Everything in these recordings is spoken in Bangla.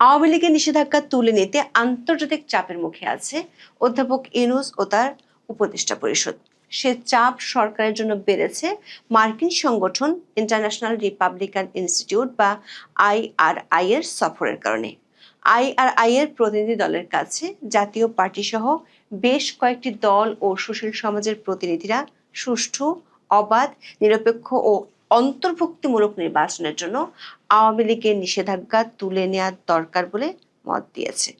আওয়ামী লীগের নিষেধাজ্ঞা তুলে নিতে আন্তর্জাতিক চাপের মুখে আছে অধ্যাপক ইনুস ও তার উপদেষ্টা পরিষদ। সে চাপ সরকারের জন্য বেড়েছে মার্কিন সংগঠন ইন্টারন্যাশনাল রিপাবলিকান ইনস্টিটিউট বা আইআরআই এর সফরের কারণে। আইআরআই এর প্রতিনিধি দলের কাছে জাতীয় পার্টি সহ বেশ কয়েকটি দল ও সুশীল সমাজের প্রতিনিধিরা সুষ্ঠু, অবাধ, নিরপেক্ষ ও অন্তর্ভুক্তিমূলক নির্বাচনের জন্য আওয়ামী লীগের নিষেধাজ্ঞা তুলে নেওয়ার দরকার বলে মত দিয়েছে।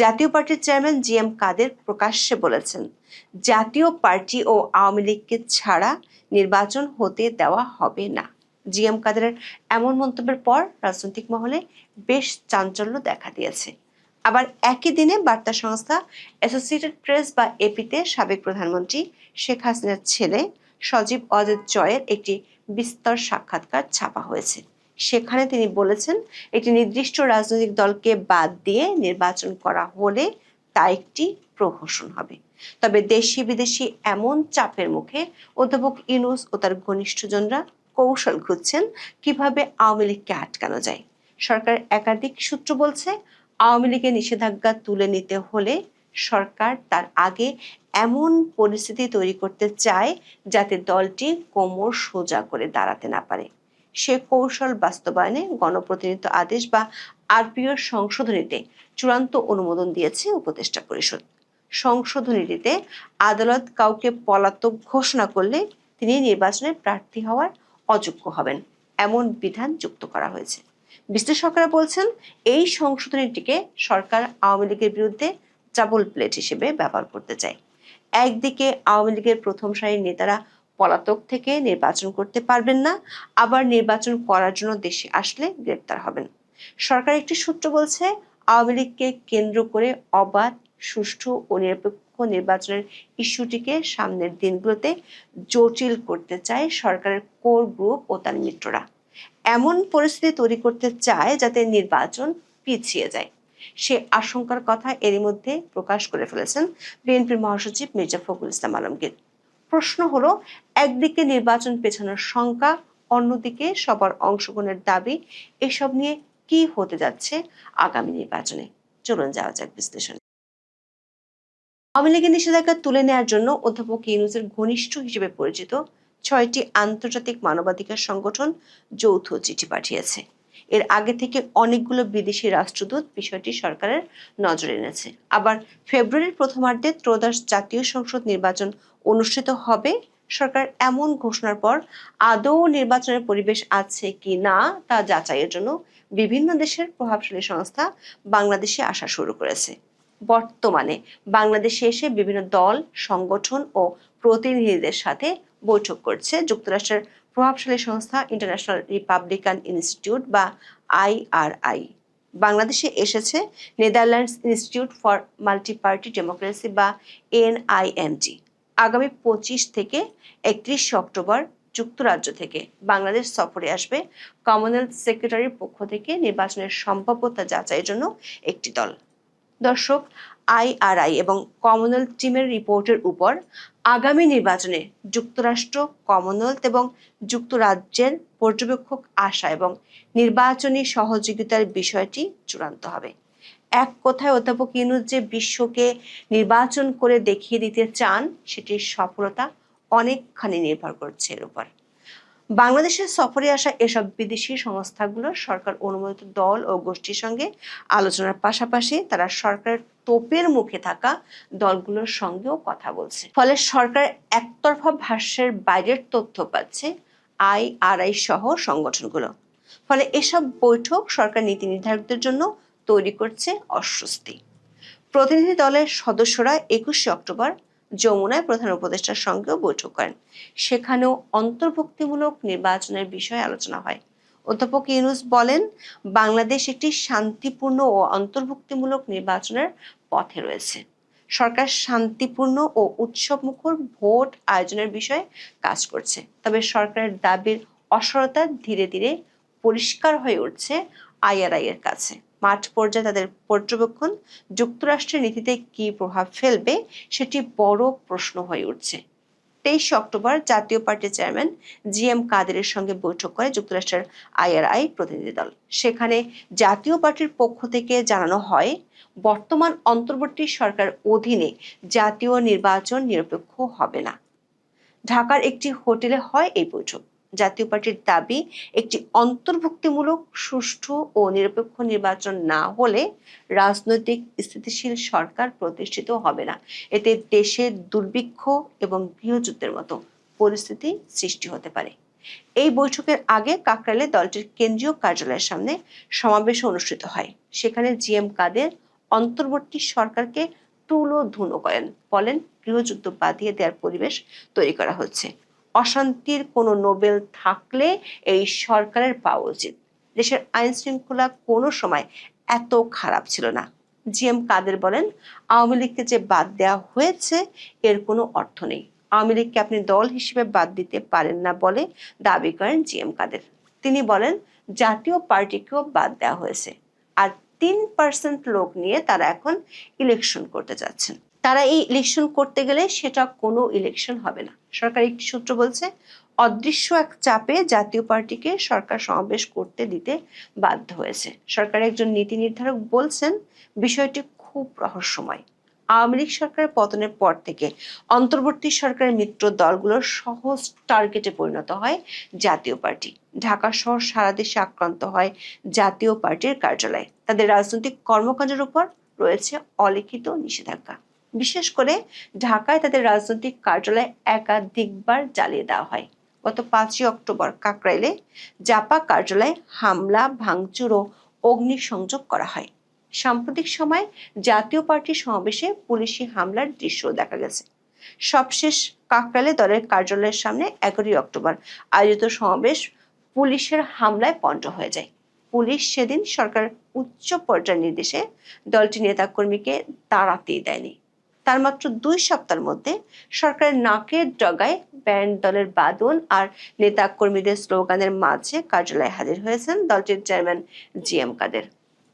জাতীয় পার্টির চেয়ারম্যান জি এম কাদের প্রকাশ্যে বলেছেন, জাতীয় পার্টি ও আওয়ামী লীগকে ছাড়া নির্বাচন হতে দেওয়া হবে না। জি এম কাদেরের এমন মন্তব্যের পর রাজনৈতিক মহলে বেশ চাঞ্চল্য দেখা দিয়েছে। আবার একই দিনে বার্তা সংস্থা অ্যাসোসিয়েটেড প্রেস বা এপিতে সাবেক প্রধানমন্ত্রী শেখ হাসিনার ছেলে সজীব অজিত জয়ের একটি বিস্তর সাক্ষাৎকার ছাপা হয়েছে। সেখানে তিনি বলেছেন, একটি নির্দিষ্ট রাজনৈতিক দলকে বাদ দিয়ে নির্বাচন করা হলে তা একটি প্রহসন হবে। তবে দেশি বিদেশি এমন চাপের মুখে অধ্যাপক ইনুস ও তার ঘনিষ্ঠজনরা কৌশল খুঁজছেন কীভাবে আওয়ামী লীগকে আটকানো যায়। সরকার একাধিক সূত্র বলছে, আওয়ামী লীগের নিষেধাজ্ঞা তুলে নিতে হলে সরকার তার আগে এমন পরিস্থিতি তৈরি করতে চায় যাতে দলটি কোমর সোজা করে দাঁড়াতে না পারে। সে কৌশল বাস্তবায়নে গণপ্রতিনিধিত্ব আদেশ বা আরপিও সংশোধনীতে চূড়ান্ত অনুমোদন দিয়েছে উপদেষ্টা পরিষদ। সংশোধনীটিতে আদালত কাউকে পলাতক ঘোষণা করলে তিনি নির্বাচনে প্রার্থী হওয়ার অযোগ্য হবেন, এমন বিধান যুক্ত করা হয়েছে। বিশ্লেষকরা বলছেন, এই সংশোধনীটিকে সরকার আওয়ামী লীগের বিরুদ্ধে ডাবল প্লেট হিসেবে ব্যবহার করতে চায় একদিকে আওয়ামী লীগের প্রথম সারির নেতারা পলাতক থেকে নির্বাচন করতে পারবেন না, আবার নির্বাচন করার জন্য দেশে আসলে গ্রেপ্তার হবেন। সরকার একটি সূত্র বলছে, আওয়ামী লীগকে কেন্দ্র করে অবাধ, সুষ্ঠু ও নিরপেক্ষ নির্বাচনের ইস্যুটিকে সামনের দিনগুলোতে জটিল করতে চায় সরকারের কোর গ্রুপ ও তার মিত্ররা। এমন পরিস্থিতি তৈরি করতে চায় যাতে নির্বাচন পিছিয়ে যায়। সে আশঙ্কার কথা এরই মধ্যে প্রকাশ করে ফেলেছেন বিএনপির মহাসচিব মির্জা ফখরুল ইসলাম আলমগীর। প্রশ্ন হলো, একদিকে নির্বাচন পেছানোর শঙ্কা, অন্যদিকে সবার অংশগ্রহণের দাবি, এসব নিয়ে কি হতে যাচ্ছে আগামী নির্বাচনে? চলুন যাওয়া যাক বিশ্লেষণে। আওয়ামী লীগের নিষেধাজ্ঞা তুলে নেওয়ার জন্য অধ্যাপক ইউনুসের ঘনিষ্ঠ হিসেবে পরিচিত ছয়টি আন্তর্জাতিক মানবাধিকার সংগঠন যৌথ চিঠি পাঠিয়েছে। এর আগে থেকে অনেকগুলো বিদেশি রাষ্ট্রদূত বিষয়টি সরকারের নজরে এনেছে। আবার ফেব্রুয়ারির প্রথমার্ধে ত্রয়োদশ জাতীয় সংসদ নির্বাচন অনুষ্ঠিত হবে। সরকার এমন ঘোষণার পর আদৌ নির্বাচনের পরিবেশ আছে কি না তা যাচাইয়ের জন্য বিভিন্ন দেশের প্রভাবশালী সংস্থা বাংলাদেশে আসা শুরু করেছে। বর্তমানে বাংলাদেশে এসে বিভিন্ন দল, সংগঠন ও প্রতিনিধিদের সাথে বৈঠক করছে যুক্তরাষ্ট্রের প্রভাবশালী সংস্থা ইন্টারন্যাশনাল রিপাবলিকান ইনস্টিটিউট বা আইআরআই বাংলাদেশে এসেছে Netherlands Institute for multi party democracy বা এনআইএমটি আগামী পঁচিশ থেকে একত্রিশ অক্টোবর যুক্তরাজ্য থেকে বাংলাদেশ সফরে আসবে কমনওয়েলথ সেক্রেটারির পক্ষ থেকে নির্বাচনের সম্ভাব্যতা যাচাইয়ের জন্য একটি দল। দর্শক আইআরআই এবং কমনওয়েলথ টিমের রিপোর্টের উপর আগামী নির্বাচনে যুক্তরাষ্ট্র কমনওয়েলথ এবং যুক্তরাজ্যের পর্যবেক্ষক আসা এবং নির্বাচনী সহযোগিতার বিষয়টি চূড়ান্ত হবে। এক কথায় অধ্যাপক ইউনুস যে বিশ্বকে নির্বাচন করে দেখিয়ে দিতে চান, সেটির সফলতা অনেকখানি নির্ভর করছে এর উপর। বাংলাদেশের সফরে আসা এসব বিদেশি সংস্থাগুলো সরকার অনুমোদিত দল ও গোষ্ঠীর সঙ্গে আলোচনার পাশাপাশি তারা সরকারের তোপের মুখে থাকা দলগুলোর সঙ্গেও কথা বলছে। ফলে সরকার একতরফা ভাষ্যের বাইরের তথ্য পাচ্ছে আইআরআই সহ সংগঠনগুলো। ফলে এসব বৈঠক সরকার নীতি নির্ধারকদের জন্য তৈরি করছে অস্বস্তি। প্রতিনিধি দলের সদস্যরা একুশে অক্টোবর যমুনায় প্রধান উপদেষ্টার সঙ্গেও বৈঠক করেন। সেখানেও অন্তর্ভুক্তিমূলক নির্বাচনের বিষয়ে আলোচনা হয়। অধ্যাপক ইউনুস বলেন, বাংলাদেশ একটি শান্তিপূর্ণ ও অন্তর্ভুক্তিমূলক নির্বাচনের পথে রয়েছে। সরকার শান্তিপূর্ণ ও উৎসবমুখর ভোট আয়োজনের বিষয়ে কাজ করছে। তবে সরকারের দাবির অসরতা ধীরে ধীরে পরিষ্কার হয়ে উঠছে আইআরআই এর কাছে। মাঠ পর্যায়ে তাদের পর্যবেক্ষণ যুক্তরাষ্ট্রের নীতিতে কি প্রভাব ফেলবে সেটি বড় প্রশ্ন হয়ে উঠছে। তেইশে অক্টোবর জাতীয় পার্টির চেয়ারম্যান জি এম কাদেরের সঙ্গে বৈঠক করে যুক্তরাষ্ট্রের আইআরআই প্রতিনিধি দল। সেখানে জাতীয় পার্টির পক্ষ থেকে জানানো হয়, বর্তমান অন্তর্বর্তী সরকার অধীনে জাতীয় নির্বাচন নিরপেক্ষ হবে না। ঢাকার একটি হোটেলে হয় এই বৈঠক। জাতীয় পার্টির দাবি একটি অন্তর্ভুক্তিমূলক, সুষ্ঠু ও নিরপেক্ষ নির্বাচন না হলে রাজনৈতিক স্থিতিশীল সরকার প্রতিষ্ঠিত হবে না। এতে দেশের দুর্ভিক্ষ এবং গৃহযুদ্ধের মতো পরিস্থিতি সৃষ্টি হতে পারে। এই বৈঠকের আগে কাকরালে দলটির কেন্দ্রীয় কার্যালয়ের সামনে সমাবেশ অনুষ্ঠিত হয়। সেখানে জি এম কাদের অন্তর্বর্তী সরকারকে তুলো ধুনো করেন। বলেন, গৃহযুদ্ধ বাঁধিয়ে দেওয়ার পরিবেশ তৈরি করা হচ্ছে। অশান্তির কোনো নোবেল থাকলে এই সরকারের পাওয়া উচিত। দেশের আইন শৃঙ্খলা কোনো সময় এত খারাপ ছিল না। জি এম কাদের বলেন, আওয়ামী লীগকে যে বাদ দেওয়া হয়েছে, এর কোনো অর্থ নেই। আওয়ামী লীগকে আপনি দল হিসেবে বাদ দিতে পারেন না বলে দাবি করেন জি এম কাদের। তিনি বলেন, জাতীয় পার্টিকেও বাদ দেওয়া হয়েছে। আর তিন পার্সেন্ট লোক নিয়ে তারা এখন ইলেকশন করতে যাচ্ছেন। তারা এই ইলেকশন করতে গেলে সেটা কোনো ইলেকশন হবে না। সরকার একটি সূত্র বলছে, অদৃশ্য এক চাপে জাতীয় পার্টিকে সরকার সমাবেশ করতে দিতে বাধ্য হয়েছে। সরকার একজন নীতি নির্ধারক বলছেন, বিষয়টি খুব রহস্যময়। আওয়ামী লীগ সরকারের পতনের পর থেকে অন্তর্বর্তী সরকারের মিত্র দলগুলোর সহজ টার্গেটে পরিণত হয় জাতীয় পার্টি। ঢাকা সহ সারা দেশে আক্রান্ত হয় জাতীয় পার্টির কার্যালয়। তাদের রাজনৈতিক কর্মকাণ্ডের উপর রয়েছে অলিখিত নিষেধাজ্ঞা। বিশেষ করে ঢাকায় তাদের রাজনৈতিক কার্যালয় একাধিকবার জ্বালিয়ে দেওয়া হয়। গত পাঁচই অক্টোবর কাকরাইলে জাপা কার্যালয়ে হামলা, ভাঙচুর ও অগ্নিসংযোগ করা হয়। সাম্প্রতিক সময় জাতীয় পার্টির সমাবেশে পুলিশি হামলার দৃশ্য দেখা গেছে। সবশেষ কাকরাইলে দলের কার্যালয়ের সামনে এগারোই অক্টোবর আয়োজিত সমাবেশ পুলিশের হামলায় পণ্ড হয়ে যায়। পুলিশ সেদিন সরকার উচ্চ পর্যায়ের নির্দেশে দলটি নেতাকর্মীকে দাঁড়াতেই দেয়নি। তার মাত্র দুই সপ্তাহের মধ্যে সরকারের নাকের ডগায় ব্যান্ড দলের বাদন আর নেতা কর্মীদের স্লোগানের মাঝে কার্যালয়ে হাজির হয়েছেন দলটির চেয়ারম্যান জি এম কাদের।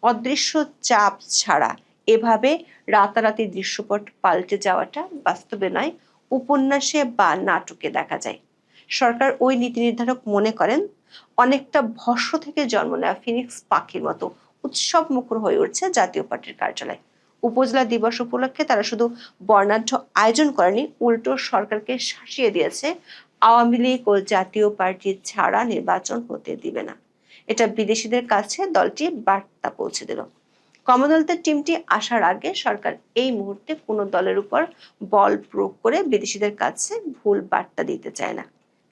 অদৃশ্য চাপ ছাড়া এভাবে রাতারাতি দৃশ্যপট পাল্টে যাওয়াটা বাস্তবে নয়, উপন্যাসে বা নাটকে দেখা যায়। সরকার ওই নীতি নির্ধারক মনে করেন, অনেকটা ভস্য থেকে জন্ম নেওয়া ফিনিক্স পাখির মতো উৎসব মুখর হয়ে উঠছে জাতীয় পার্টির কার্যালয়। উপজেলা দিবস উপলক্ষে তারা শুধু বর্ণাঢ্য আয়োজন করেনি, উল্টো সরকারকে শাসিয়ে দিয়েছে। আওয়ামী লীগ ও জাতীয় পার্টি ছাড়া নির্বাচন হতে দিবে না। এটা বিদেশিদের কাছে দলটি বার্তা পৌঁছে দিল। কমনওয়েলথের টিমটি আসার আগে সরকার এই মুহূর্তে কোনো দলের উপর বল প্রয়োগ করে বিদেশিদের কাছে ভুল বার্তা দিতে চায় না।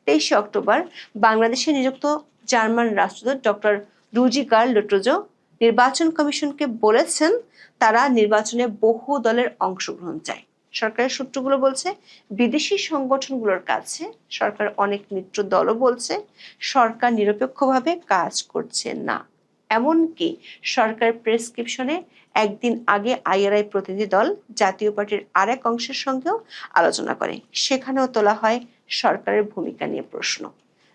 তেইশে অক্টোবর বাংলাদেশে নিযুক্ত জার্মান রাষ্ট্রদূত ডক্টর রুজিকার লুট্রোজো নির্বাচন কমিশনকে বলেছেন তারা নির্বাচনে বহু দলের অংশগ্রহণ চায়। সরকারের সূত্রগুলো বলছে, বিদেশি সংগঠনগুলোর কাছে সরকার অনেক মিত্র দলও বলছে, সরকার নিরপেক্ষভাবে কাজ করছে না। এমনকি সরকার প্রেসক্রিপশনে একদিন আগে আইআরআই প্রতিনিধি দল জাতীয় পার্টির আরেক অংশের সঙ্গেও আলোচনা করে। সেখানেও তোলা হয় সরকারের ভূমিকা নিয়ে প্রশ্ন।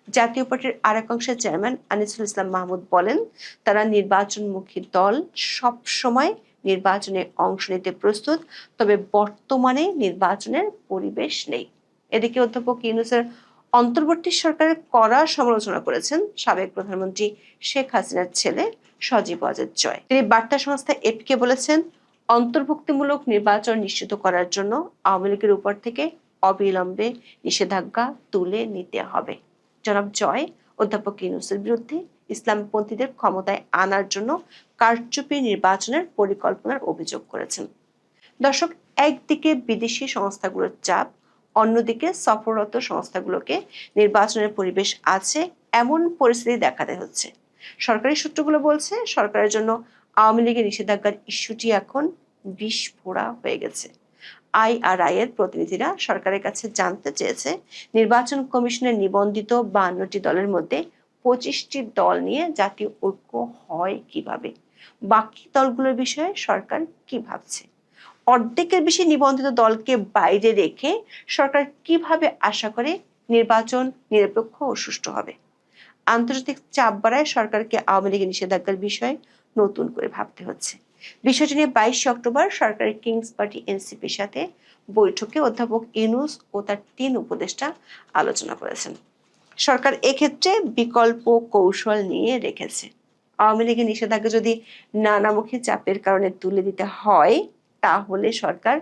জাতীয় পার্টির আরেক অংশের চেয়ারম্যান আনিসুল ইসলাম মাহমুদ বলেন, তারা নির্বাচনমুখী দল সব সময় নির্বাচনে অংশ নিতে প্রস্তুত, তবে বর্তমানে নির্বাচনের পরিবেশ নেই। এদিকে অধ্যাপক ইউনুসের অন্তর্বর্তী সরকারের কড়া সমালোচনা করেছেন সাবেক প্রধানমন্ত্রী শেখ হাসিনার ছেলে সজীব অজেদ জয়। তিনি বার্তা সংস্থা এপিকে বলেছেন, অন্তর্ভুক্তিমূলক নির্বাচন নিশ্চিত করার জন্য আওয়ামী লীগের উপর থেকে অবিলম্বে নিষেধাজ্ঞা তুলে নিতে হবে। জনাব জয়, অধ্যাপক ইউনুসের বিরুদ্ধে ইসলামপন্থীদের ক্ষমতায় আনার জন্য কারচুপি নির্বাচনের পরিকল্পনার অভিযোগ করেছেন। দর্শক, একদিকে বিদেশি সংস্থাগুলোর চাপ, অন্যদিকে সফররত সংস্থাগুলোকে নির্বাচনের পরিবেশ আছে এমন পরিস্থিতি দেখাতে হচ্ছে। সরকারি সূত্রগুলো বলছে, সরকারের জন্য আওয়ামী লীগের নিষেধাজ্ঞার ইস্যুটি এখন বিস্ফোরা হয়ে গেছে। আইআরআই এর প্রতিনিধিরা সরকারের কাছে জানতে চেয়েছে, নির্বাচন কমিশনের নিবন্ধিত বান্নটি দলের মধ্যে পঁচিশটি দল নিয়ে জাতীয় ঐক্য হয় কীভাবে? বাকি দলগুলোর বিষয়ে সরকার কি ভাবছে? অর্ধেকের বেশি নিবন্ধিত দলকে বাইরে রেখে সরকার কীভাবে আশা করে নির্বাচন নিরপেক্ষ ও সুষ্ঠু হবে? আন্তর্জাতিক চাপ বাড়ায় সরকারকে আওয়ামী লীগের নিষেধাজ্ঞার বিষয়ে নতুন করে ভাবতে হচ্ছে। বিষয়টি নিয়ে বাইশে অক্টোবর সরকারি কিংস পার্টি এনসিপির সাথে বৈঠকে অধ্যাপক ইনুস ও তার তিন উপদেষ্টা আলোচনা করেছেন। সরকার এক্ষেত্রে বিকল্প কৌশল নিয়ে রেখেছে। আওয়ামী লীগের নিষেধাজ্ঞা যদি নানামুখী চাপের কারণে তুলে দিতে হয়, তাহলে সরকার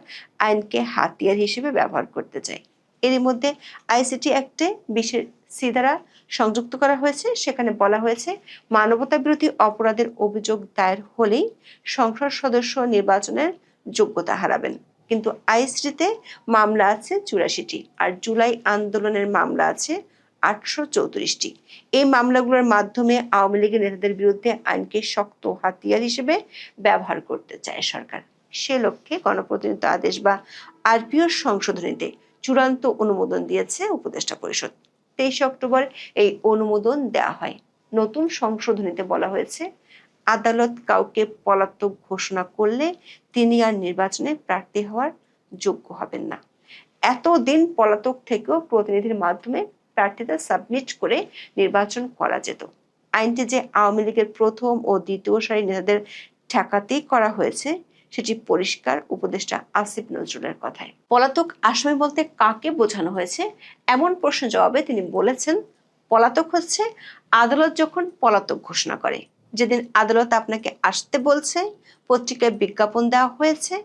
আইনকে হাতিয়ার হিসেবে ব্যবহার করতে চায়। এরই মধ্যে আইসিটি অ্যাক্টে বিশেষ সি দ্বারা সংযুক্ত করা হয়েছে। সেখানে বলা হয়েছে মানবতা বিরোধী অপরাধের অভিযোগ দায়ের হলেই সংসদ সদস্য নির্বাচনের যোগ্যতা হারাবেন। কিন্তু আইসিটিতে মামলা আছে চুরাশিটি আর জুলাই আন্দোলনের মামলা আছে আটশো চৌত্রিশটি। এই মামলাগুলোর মাধ্যমে আওয়ামী লীগের নেতাদের বিরুদ্ধে আইনকে শক্ত হাতিয়ার হিসেবে ব্যবহার করতে চায় সরকার। সে লক্ষ্যে গণপ্রতিনিধিত্ব আদেশ বা আরপিও সংশোধনীতে চূড়ান্ত অনুমোদন দিয়েছে উপদেষ্টা পরিষদ। তেইশে অক্টোবর এই অনুমোদন দেওয়া হয়। নতুন সংশোধনীতে বলা হয়েছে, আদালত কাউকে পলাতক ঘোষণা করলে তিনি আর নির্বাচনে প্রার্থী হওয়ার যোগ্য হবেন না। এতদিন পলাতক থেকেও প্রতিনিধির মাধ্যমে প্রার্থিতা সাবমিট করে নির্বাচন করা যেত। আইনটি যে আওয়ামী লীগের প্রথম ও দ্বিতীয় সারি নেতাদের ঠেকাতেই করা হয়েছে সেটি পরিষ্কার, উপদেষ্টা আসিফ নজরুলের কথায়। পলাতক আসামি বলতে কাকে বোঝানো হয়েছে? এমন প্রশ্ন জবাবে তিনি বলেছেন, পলাতক হচ্ছে আদালত যখন পলাতক ঘোষণা করে। যেদিন আদালত আপনাকে আসতে বলছে, পত্রিকায় বিজ্ঞাপন দেওয়া হয়েছে,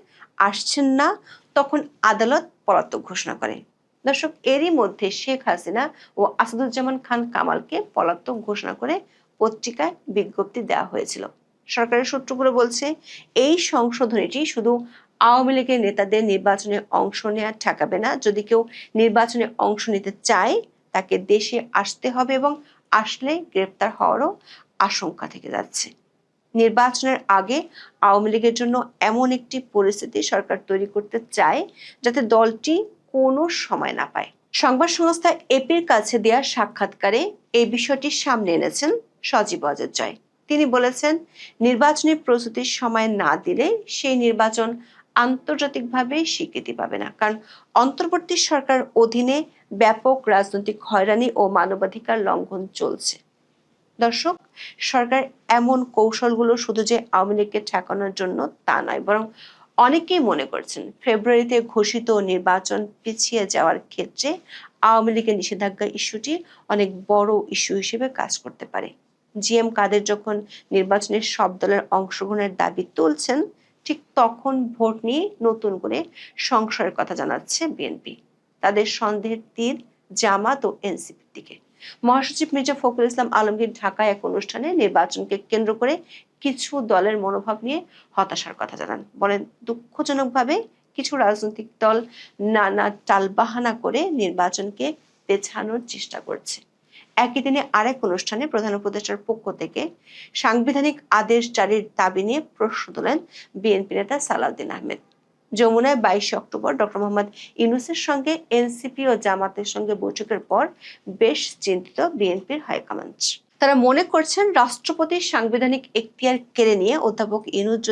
আসছেন না, তখন আদালত পলাতক ঘোষণা করে। দর্শক, এরই মধ্যে শেখ হাসিনা ও আসাদুজ্জামান খান কামালকে পলাতক ঘোষণা করে পত্রিকায় বিজ্ঞপ্তি দেওয়া হয়েছিল। সরকারের সূত্রগুলো বলছে, এই সংশোধনীটি শুধু আওয়ামী লীগের নেতাদের নির্বাচনে অংশ নেওয়া ঠেকাবে না। যদি কেউ নির্বাচনে অংশ নিতে চায়, তাকে দেশে আসতে হবে এবং আসলে গ্রেপ্তার হওয়ারও আশঙ্কা থেকে যাচ্ছে। নির্বাচনের আগে আওয়ামী লীগের জন্য এমন একটি পরিস্থিতি সরকার তৈরি করতে চায়, যাতে দলটি কোনো সময় না পায়। সংবাদ সংস্থা এপির কাছে দেওয়া সাক্ষাৎকারে এই বিষয়টি সামনে এনেছেন সজীব অজয় জয়। তিনি বলেছেন, নির্বাচনী প্রস্তুতির সময় না দিলে সেই নির্বাচন আন্তর্জাতিকভাবে স্বীকৃতি পাবে না। কারণ অন্তর্বর্তী সরকার অধীনে ব্যাপক রাজনৈতিক হয়রানি ও মানবাধিকার লঙ্ঘন চলছে। দর্শক, সরকার এমন কৌশলগুলো শুধু যে আওয়ামী লীগকে ঠেকানোর জন্য তা নয়, বরং অনেকেই মনে করছেন, ফেব্রুয়ারিতে ঘোষিত নির্বাচন পিছিয়ে যাওয়ার ক্ষেত্রে আওয়ামী লীগের নিষেধাজ্ঞা ইস্যুটি অনেক বড় ইস্যু হিসেবে কাজ করতে পারে। জি এম কাদের যখন নির্বাচনের সব দলের অংশগ্রহণের দাবি তুলছেন, ঠিক তখন ভোট নিয়ে নতুন করে সংশয়ের কথা জানাচ্ছে বিএনপি। তাদের সন্দেহের তীর জামাত ও এনসিপির দিকে। মহাসচিব মির্জা ফখরুল ইসলাম আলমগীর ঢাকায় এক অনুষ্ঠানে নির্বাচনকে কেন্দ্র করে কিছু দলের মনোভাব নিয়ে হতাশার কথা জানান। বলেন, দুঃখজনকভাবে কিছু রাজনৈতিক দল নানা টালবাহানা করে নির্বাচনকে পেছানোর চেষ্টা করছে। একই দিনে আরেক অনুষ্ঠানে প্রধান উপদেষ্টার পক্ষ থেকে সাংবিধানিক আদেশ জারির দাবি নিয়ে প্রশ্ন তোলেন বিএনপি নেতা সালাউদ্দিন আহমেদ। যমুনায় বাইশে অক্টোবর ডক্টর মোহাম্মদ ইউনুসের সঙ্গে এনসিপি ও জামাতের সঙ্গে বৈঠকের পর বেশ চিন্তিত বিএনপির হাইকমান্ড। তারা মনে করছেন রাষ্ট্রপতির সাংবিধানিক এখতিয়ার কেড়ে নিয়ে অধ্যাপক ইনুস